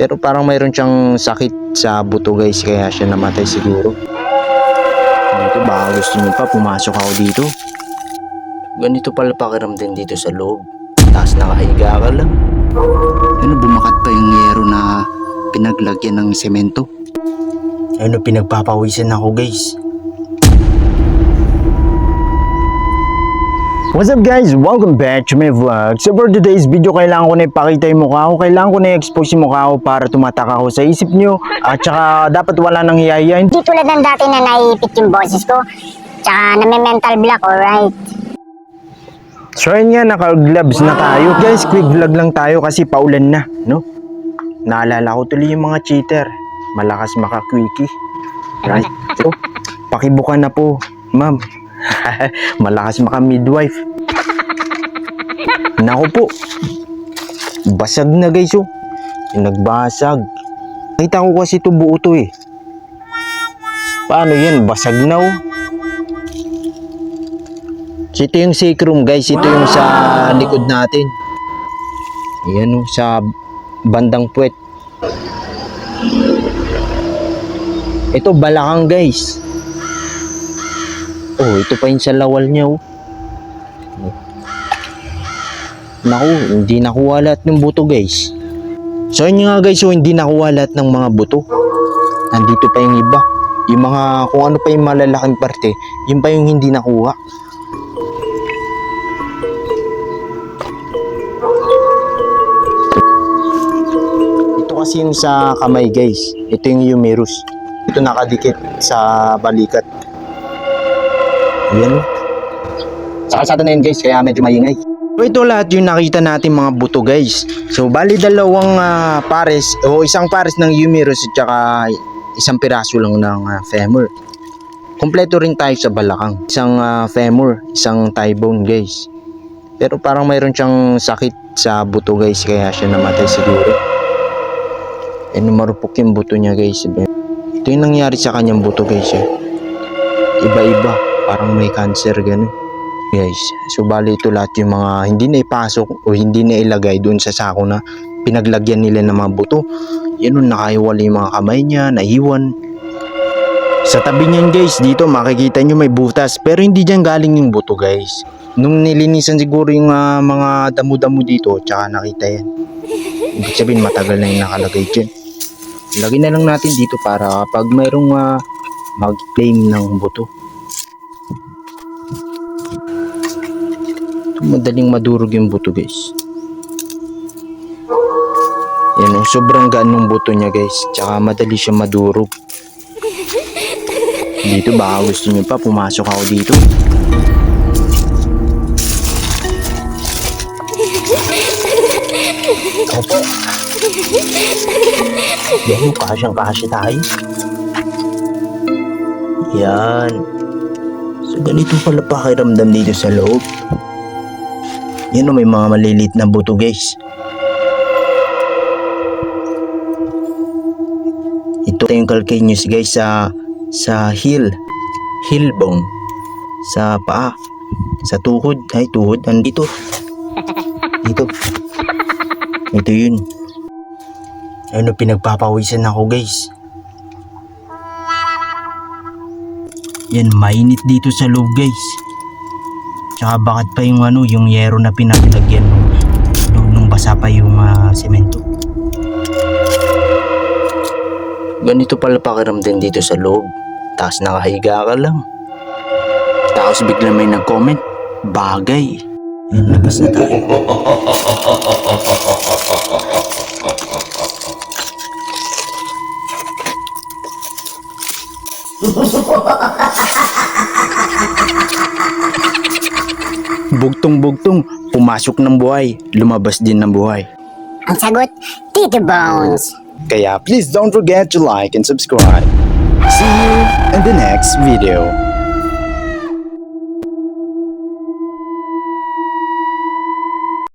Pero parang mayroon siyang sakit sa buto guys kaya siya namatay siguro. Dito baka gusto niyo pa pumasok ako dito. Ganito pala pakiramdam dito sa loob. Tapos nakahiga ka lang. Ano bumakat pa yung yero na pinaglagyan ng semento? Ano pinagpapawisan ako guys? What's up guys? Welcome back to my vlog. So for today's video, kailangan ko na ipakita yung mukha ko. Kailangan ko na i-expose yung mukha ko para tumatak ako sa isip nyo. At saka dapat wala nang hiyaya. Hindi tulad ng dati na naiipit yung boses ko. Tsaka na may mental block, alright? So ayun nga, naka-gloves na tayo. Guys, quick vlog lang tayo kasi paulan na, no? Naalala ko tuloy yung mga cheater. Malakas maka-quickie. Right? So, pakibukan na po, ma'am. Malakas maka-midwife. Naku po. Basag na guys, oh. Nagbasag. Nakita ko kasi ito buo to eh. Paano yan? Basag na oh. Ito yung sacrum guys. Ito yung sa likod natin. Ayan o, sa bandang puwet. Ito balakang guys. Oh, ito pa yung sa lawal niya oh. Naku, hindi nakuha lahat ng buto guys. So yun nga guys, so hindi nakuha lahat ng mga buto. Nandito pa yung iba. Yung mga, kung ano pa yung malalaking parte, yun pa yung hindi nakuha. Ito kasi yung sa kamay guys. Ito yung humerus. Ito nakadikit sa balikat. Ayan. Sa kalsada na yun guys, kaya medyo maingay. So ito lahat yung nakita natin mga buto guys. So bali dalawang ah, pares o isang pares ng humerus at saka isang piraso lang ng ah, femur. Kompleto rin tayo sa balakang. Isang ah, femur, isang thigh bone guys. Pero parang mayroon siyang sakit sa buto guys kaya siya namatay siguro. Eh marupok yung buto niya guys. Ito yung nangyari sa kanyang buto guys eh. Iba-iba. Parang may cancer ganun. Guys, so bali ito lahat yung mga hindi na ipasok o hindi na ilagay doon sa sako na pinaglagyan nila ng mga buto. Yan o, nakahiwalay yung mga kamay niya, nahiwan. Sa tabi niyan guys, dito makikita nyo may butas pero hindi dyan galing yung buto guys. Nung nilinisan siguro yung ah, mga damo-damo dito, tsaka nakita yan. Ibig sabihin matagal na yung nakalagay dyan. Lagay na lang natin dito para pag mayroong ah, mag-claim ng buto. Madaling madurog yung buto guys. Yan o, sobrang gaan ng buto niya guys. Tsaka madali siya madurog. Dito baka gusto niyo pa pumasok ako dito. Opo. Yan o, kasyang kasya tayo. Yan. So ganito pala pakiramdam dito sa loob. Yan o, may mga malilit na buto guys. Ito yung calcaneus guys sa sa heel. Heel bone. Sa paa. Sa tuhod. Ay, tuhod. Andito. Dito. Ito yun. Ano, pinagpapawisan ako guys. Yan, mainit dito sa loob guys. Tsaka bakit pa yung ano, yung yero na pinaglagyan nung, nung, nung basa pa yung ah, semento. Ganito pala pakiramdam dito sa loob. Tapos nakahiga ka lang. Tapos bigla may nag-comment. Bagay. Yan, labas na tayo. Bugtong-bugtong, pumasok ng buhay, lumabas din ng buhay. Ang sagot, Tito Bones. Kaya please don't forget to like and subscribe. See you in the next video.